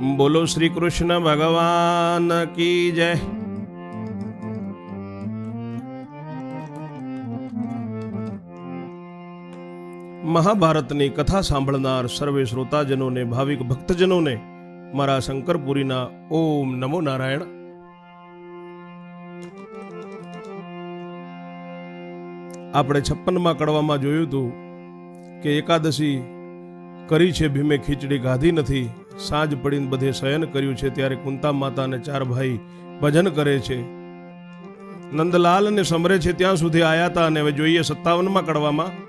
બોલો શ્રી કૃષ્ણ ભગવાન કી જય. મહાભારતની કથા સાંભળનાર સર્વે શ્રોતાજનોને, ભાવિક ભક્તજનોને મારા શંકરપુરીના ઓમ નમો નારાયણ. આપણે છપ્પનમાં કડવામાં જોયું હતું કે એકાદશી કરી છે ભીમે ખીચડી ગાધી નથી. સાંજ પડીને બધે શયન કર્યું છે, ત્યારે કુંતા માતા અને ચાર ભાઈ ભજન કરે છે. નંદલાલ ને સમરે છે, ત્યાં સુધી આયા હતા અને હવે જોઈએ સત્તાવનમાં કડવામાં.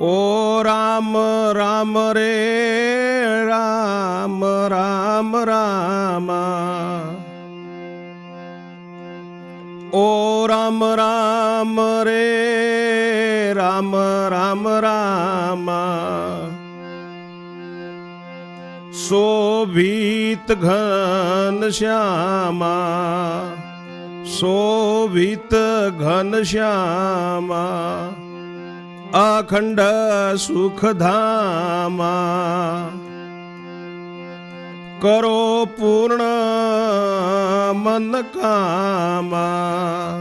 ઓ રામ રામ રે, રામ રામ રામ. ઓ રામ રામ રે, રામ રામ રામ. શોભિત ઘન શ્યામા, શોભિત ઘન શ્યામા. અખંડ સુખધામા કરો પૂર્ણ મન કામા.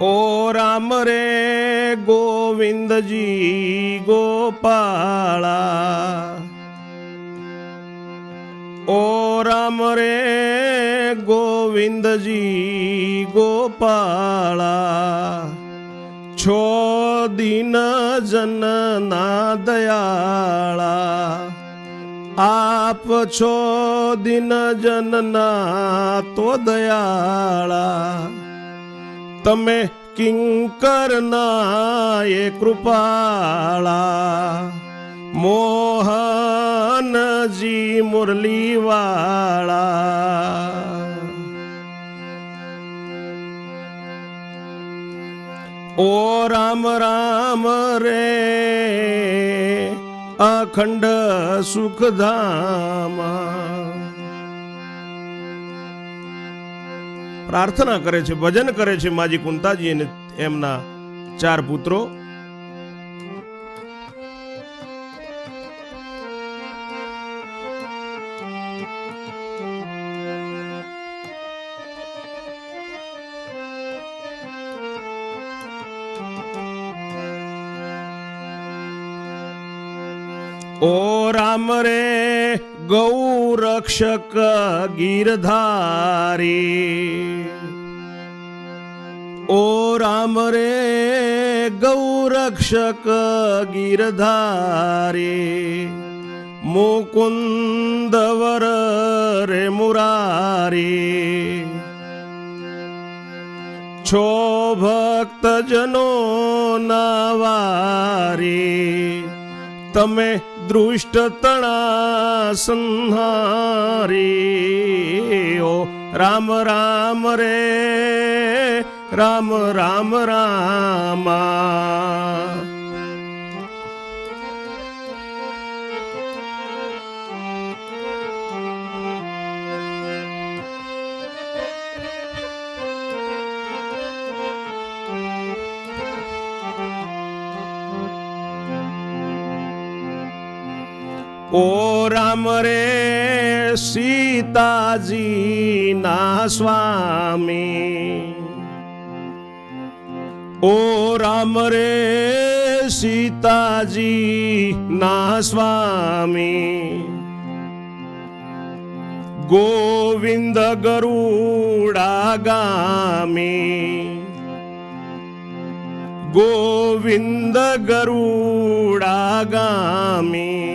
ઓ રામ રે ગોવિંદજી ગોપાળા ઓ રામ રે ગોવિંદજી ગોપાળા, છો દિન જનના દયાળા, આપ છો દિન જનના તો દયાળા, તમે કિંકરના એ કૃપાળા મોહનજી મુરલીવાળા. ઓ રામ રામ રે, અખંડ સુખધામા. પ્રાર્થના કરે છે, ભજન કરે છે માજી કુંતાજી અને એમના ચાર પુત્રો. ઓ રામ રે ગૌ રક્ષક ગીરધારી. ઓ રામ રે ગૌ રક્ષક ગીરધારી. મુકુંદવર રે મુરારી. છો ભક્તજનો નાવારી. તમે દૃષ્ટ તણા સંહારી ઓ રામ રામ રે રામ રામ રામા ઓ રામ રે સીતાજી ના સ્વામી. ઓ રામ રે સીતાજી ના સ્વામી. ગોવિંદ ગરુડા ગામી ગોવિંદ ગરુડા ગામી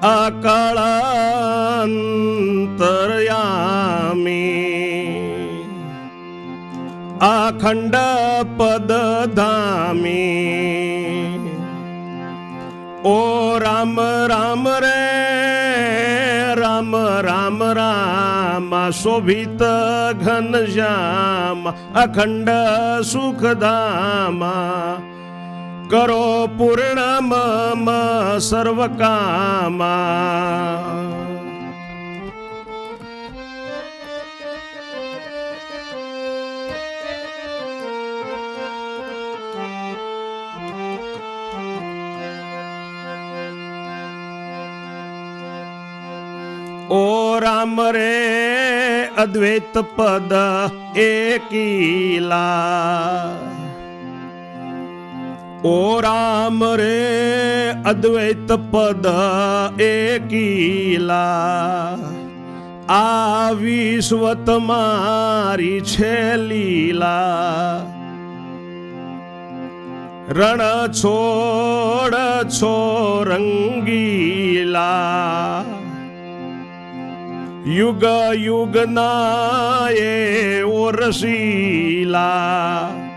અકળાંતરયામી અખંડ પદ ધામી ઓ રામ રામ રે રામ રામ રામ શોભિત ઘનશ્યામ અખંડ સુખધામા કરો પૂર્ણ મમ સર્વ કામા ઓ રામ રે અદ્વૈત પદ એકીલા ઓ રામ રે, અદ્વૈત પદ એકીલા. આ વિશ્વત મારી છે લીલા. રણ છોડ છો રંગીલા યુગ યુગ ના એ ઓરસીલા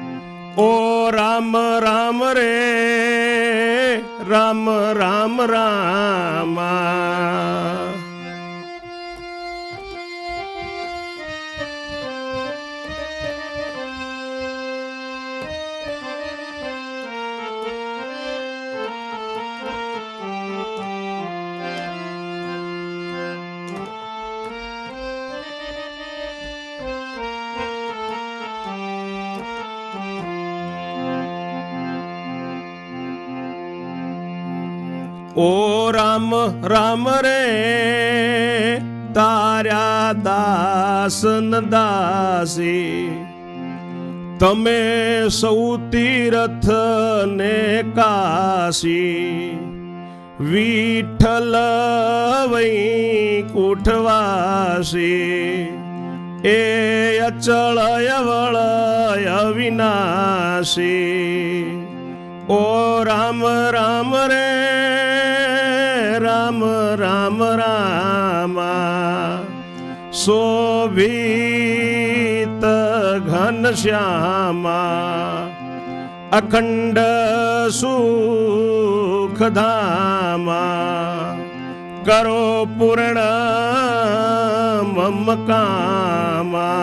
ઓ રામ રામ રે રામ રામ રામા ઓ રામ રામ રે, તાર્યા દાસન દાસી. તમે સૌ તીર્થ ને કાશી. વિઠ્ઠલ કુઠવાસી એ અચળ અવળ અવિનાશી. ઓ રામ રામ રે રામ રામ રામા. શોભિત ઘન શ્યામા. અખંડ સુખધામા કરો પૂર્ણ મમ કામા.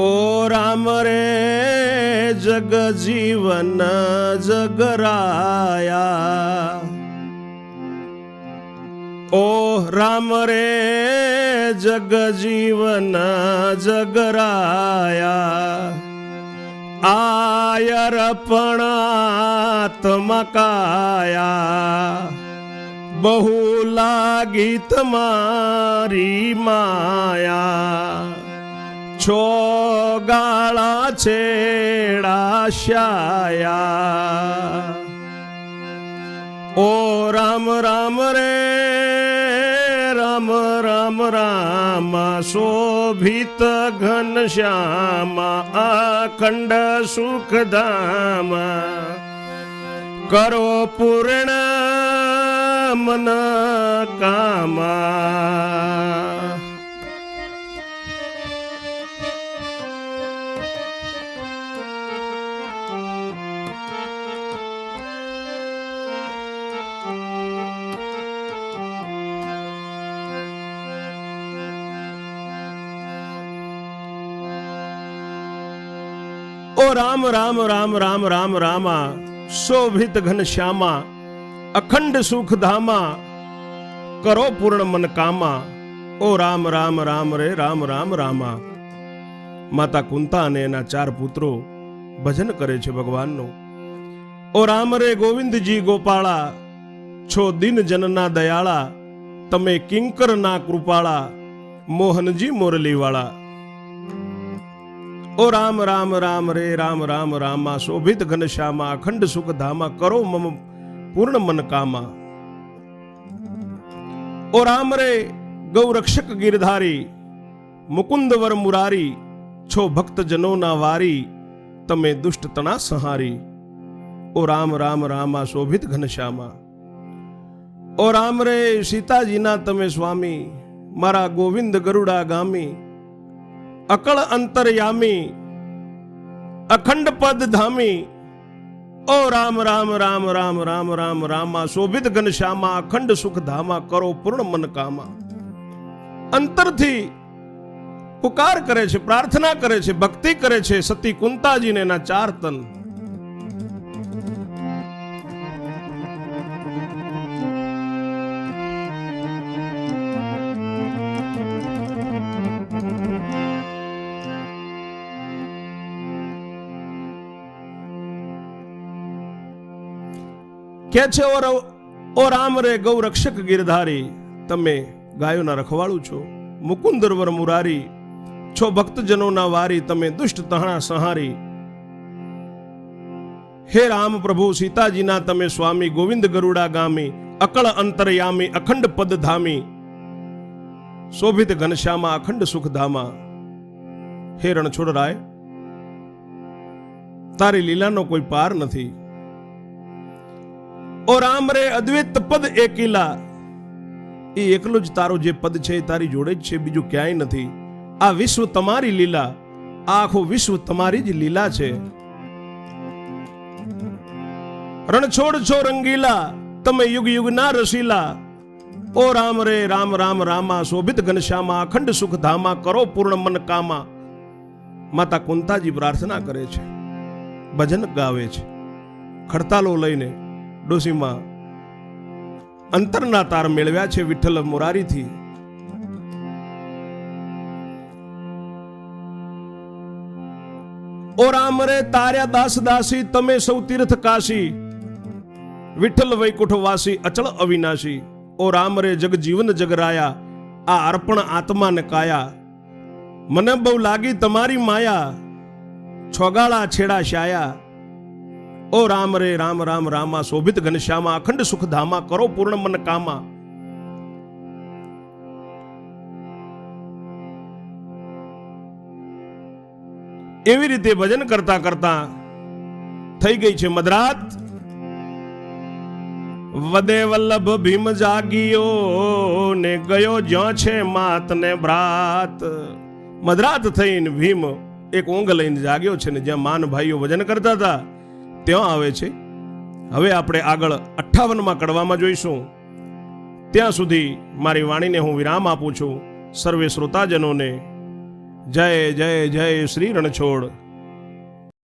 ઓ રામ રે, જગ જીવન જગરાયા. ઓ રામ રે, જગ જીવન જગરાયા. આયર પણ આત્મા કાયા બહુ લાગી તમારી માયા. છો ગાળા છેડા શાયા ઓ રામ રામ રે, રામ રામ રામ, શોભિત ઘન શ્યામા, અખંડ સુખધામ કરો પૂર્ણ મન કામા. રામ રામ રામ રામ રામ, રામા, શોભિત ઘન શ્યામા, અખંડ સુખ ધામા, કરો પૂર્ણ મન કામા, ઓ રામ રામ રામ રે, રામ રામ, રામા. માતા કુંતા અને એના ચાર પુત્રો ભજન કરે છે ભગવાનનું. ઓ રામ રે ગોવિંદજી ગોપાળા, છો દિન જનના દયાળા, તમે કિંકર ના કૃપાળા, મોહનજી મોરલીવાળા. ઓ રામ રામ રામ, રે રામ રામ, રામા, શોભિત ઘનશ્યામા, અખંડ સુખ ધામા કરો મમ પૂર્ણ મન કામા ઓ રામ રે, ગૌરક્ષક ગિરધારી, મુકુંદવર મુરારી, છો ભક્તજનોના વારી, તમે દુષ્ટ તણા સંહારી. ઓ રામ રામ, રામા, શોભિત ઘનશ્યામા. ઓ રામ રે, સીતાજીના તમે સ્વામી, મારા ગોવિંદ ગરુડા ગામી અકળ અંતરયામી, અખંડ પદ ધામી, ઓ રામ રામ રામ રામ રામ રામ, રામા, શોભિત ઘનશ્યામા અખંડ સુખ ધામા, કરો પૂર્ણ મન કામા. અંતરથી પુકાર કરે છે, પ્રાર્થના કરે છે, ભક્તિ કરે છે, સતી કુંતાજીને એના ચાર તન. કે છે ઓ રામ રે ગૌ રક્ષક ગિરધારી, તમે ગાયોના રખવાળું છો, મુકુંદર વર મુરારી, છો ભક્તજનોના વારી, તમે દુષ્ટ તહણા સંહારી. હે રામ પ્રભુ, સીતાજીના તમે સ્વામી, ગોવિંદ ગરુડા ગામી, અકળ અંતરયામી, અખંડ પદ ધામી. શોભિત ઘનશ્યામા, અખંડ સુખધામા હે રણછોડ રાય તારી લીલાનો કોઈ પાર નથી. ઓ રામ રે અદ્વૈત પદ એકેલા. એ એકલું જ તારો જે પદ છે એ તારી જોડે જ છે, બીજું ક્યાંય નથી. આ વિશ્વ તમારી લીલા આ આખું વિશ્વ તમારી જ લીલા છે. રણછોડ છો રંગીલા, તમે યુગ યુગના રસીલા. ઓ રામ રે રામ રામ, રામા, શોભિત ઘનશ્યામા, અખંડ સુખ ધામા, કરો પૂર્ણ મન કામા. માતા કુંતાજી પ્રાર્થના કરે છે. ભજન ગાવે છે. ખડતાલો લઈને ડોસીમાં અંતરના તાર મેળવ્યા છે વિઠ્ઠલ મુરારીથી. ઓ રામ રે, તાર્યા દાસ દાસી, તમે સૌ તીર્થ કાશી વિઠ્ઠલ વૈકુંઠ વાસી અચળ અવિનાશી. ઓ રામ રે, જગ જીવન જગરાયા, આ અર્પણ આત્માને કાયા. મને બહુ લાગી તમારી માયા, છોગાળા છેડા શાયા. ઓ રામ રે, રામ રામ, રામા, શોભિત ઘનશ્યામા, અખંડ સુખ ધામા કરો પૂર્ણ મન કામા. એવી રીતે ભજન કરતા કરતા થઈ ગઈ છે મધરાત. વદે વલ્લભ ભીમ જાગીયો ને ગયો જ્યાં છે માત ને ભ્રાત. મધરાત થઈને ભીમ એક ઊંઘ લઈને જાગ્યો છે ને જ્યાં માન ભાઈઓ ભજન કરતા હતા. ત્યાં આવે છે. હવે આપણે આગળ અઠ્ઠાવનમાં કડવામાં જોઈશું. ત્યાં સુધી મારી વાણીને હું વિરામ આપું છું. સર્વે શ્રોતાજનોને જય જય જય શ્રી રણછોડ.